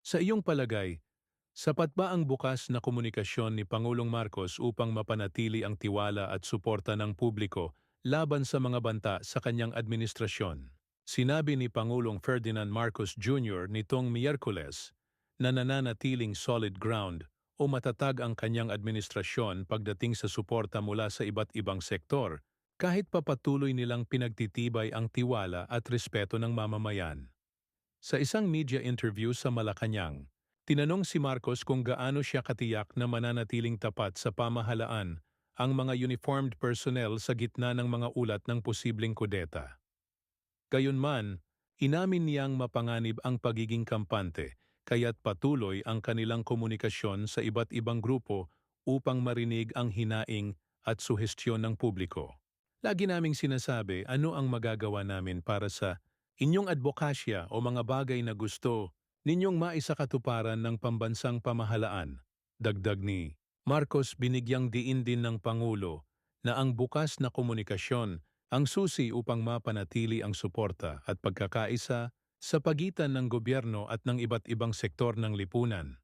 Sa iyong palagay, sapat ba ang bukas na komunikasyon ni Pangulong Marcos upang mapanatili ang tiwala at suporta ng publiko laban sa mga banta sa kanyang administrasyon? Sinabi ni Pangulong Ferdinand Marcos Jr. nitong Miyerkules na nananatiling solid ground o matatag ang kanyang administrasyon pagdating sa suporta mula sa iba't ibang sektor kahit papatuloy nilang pinagtitibay ang tiwala at respeto ng mamamayan. Sa isang media interview sa Malacanang, tinanong si Marcos kung gaano siya katiyak na mananatiling tapat sa pamahalaan ang mga uniformed personnel sa gitna ng mga ulat ng posibleng kudeta. Gayunman, inamin niyang mapanganib ang pagiging kampante kaya't patuloy ang kanilang komunikasyon sa iba't ibang grupo upang marinig ang hinaing at suhestyon ng publiko. Lagi naming sinasabi ano ang magagawa namin para sa inyong advokasya o mga bagay na gusto ninyong maisakatuparan ng pambansang pamahalaan. Dagdag ni Marcos binigyang diin din ng Pangulo na ang bukas na komunikasyon ang susi upang mapanatili ang suporta at pagkakaisa sa pagitan ng gobyerno at ng iba't ibang sektor ng lipunan.